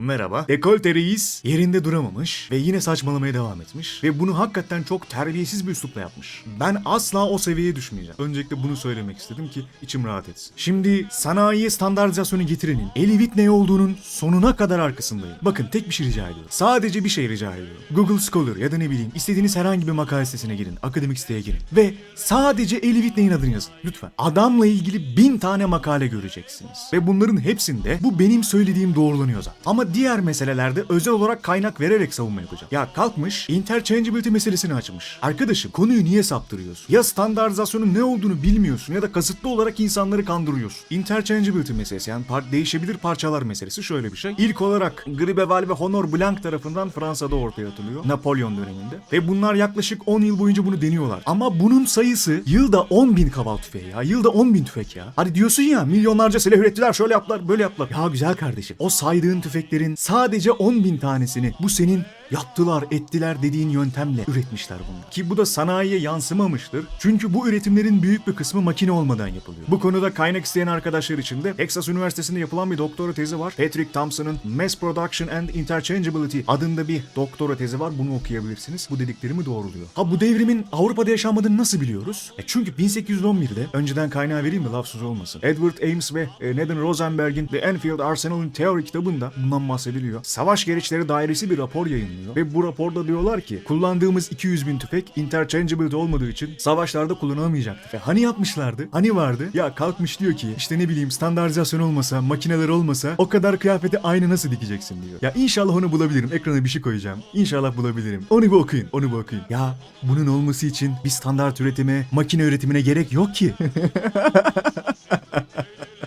Merhaba. Dekolte reis yerinde duramamış ve yine saçmalamaya devam etmiş. Ve bunu hakikaten çok terbiyesiz bir üslupla yapmış. Ben asla o seviyeye düşmeyeceğim. Öncelikle bunu söylemek istedim ki içim rahat etsin. Şimdi sanayiye standartizasyonu getirenin Eli Whitney olduğunun sonuna kadar arkasındayım. Bakın tek bir şey rica ediyorum. Sadece bir şey rica ediyorum. Google Scholar ya da ne bileyim istediğiniz herhangi bir makale sitesine girin. Akademik siteye girin. Ve sadece Eli Whitney'in adını yazın. Lütfen. Adamla ilgili bin tane makale göreceksiniz. Ve bunların hepsinde bu benim söylediğim doğrulanıyor zaten. Ama diğer meselelerde özel olarak kaynak vererek savunma yapacağım. Ya kalkmış interchangeability meselesini açmış. Arkadaşım konuyu niye saptırıyorsun? Ya standartizasyonun ne olduğunu bilmiyorsun ya da kasıtlı olarak insanları kandırıyorsun. Interchangeability meselesi yani par- değişebilir parçalar meselesi şöyle bir şey. İlk olarak Gribeval ve Honor Blanc tarafından Fransa'da ortaya atılıyor. Napolyon döneminde. Ve bunlar yaklaşık 10 yıl boyunca bunu deniyorlar. Ama bunun sayısı yılda 10 bin kaval tüfeği ya. Yılda 10 bin tüfek ya. Hadi diyorsun ya milyonlarca silah ürettiler şöyle yaptılar böyle yaptılar. Ya güzel kardeşim. O saydığın tüfeklerin sadece 10 bin tanesini bu senin yaptılar ettiler dediğin yöntemle üretmişler bunu. Ki bu da sanayiye yansımamıştır. Çünkü bu üretimlerin büyük bir kısmı makine olmadan yapılıyor. Bu konuda kaynak isteyen arkadaşlar için de Texas Üniversitesi'nde yapılan bir doktora tezi var. Patrick Thompson'ın Mass Production and Interchangeability adında bir doktora tezi var. Bunu okuyabilirsiniz. Bu dediklerimi doğruluyor. Ha bu devrimin Avrupa'da yaşanmadığını nasıl biliyoruz? E çünkü 1811'de önceden kaynağı vereyim mi lafsız olmasın. Edward Ames ve e, Nathan Rosenberg'in The Enfield Arsenal'ın Theory kitabında bundan bahsediliyor. Savaş gereçleri dairesi bir rapor yayınlıyor. Ve bu raporda diyorlar ki kullandığımız 200 bin tüfek interchangeable olmadığı için savaşlarda kullanılamayacaktı. Ve hani yapmışlardı? Hani vardı? Ya kalkmış diyor ki işte ne bileyim standartizasyon olmasa, makineler olmasa o kadar kıyafeti aynı nasıl dikeceksin diyor. Ya inşallah onu bulabilirim. Ekrana bir şey koyacağım. İnşallah bulabilirim. Onu bir okuyun. Onu bir okuyun. Ya bunun olması için bir standart üretime, makine üretimine gerek yok ki.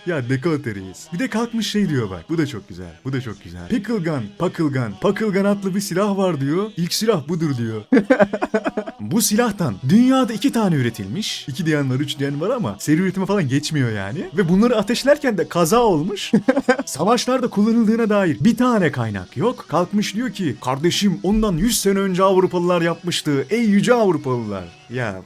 Ya dekolte reis. Bir de kalkmış şey diyor bak. Bu da çok güzel. Bu da çok güzel. Pickle gun, puckle gun. Puckle gun adlı bir silah var diyor. İlk silah budur diyor. Bu silahtan dünyada iki tane üretilmiş. İki diyen var, üç diyen var ama seri üretime falan geçmiyor yani. Ve bunları ateşlerken de kaza olmuş. Savaşlarda kullanıldığına dair bir tane kaynak yok. Kalkmış diyor ki kardeşim ondan 100 sene önce Avrupalılar yapmıştı. Ey yüce Avrupalılar. Ya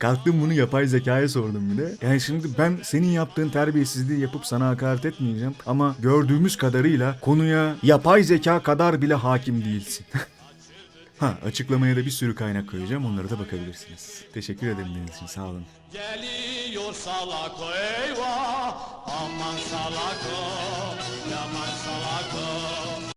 Kalktım bunu yapay zekaya sordum bir de. Yani şimdi ben senin yaptığın terbiyesizliği yapıp sana hakaret etmeyeceğim. Ama gördüğümüz kadarıyla konuya yapay zeka kadar bile hakim değilsin. ha açıklamaya da bir sürü kaynak koyacağım. Onlara da bakabilirsiniz. Teşekkür ederim dinlediğiniz için. Sağ olun. Geliyor salako eyvah aman salako yaman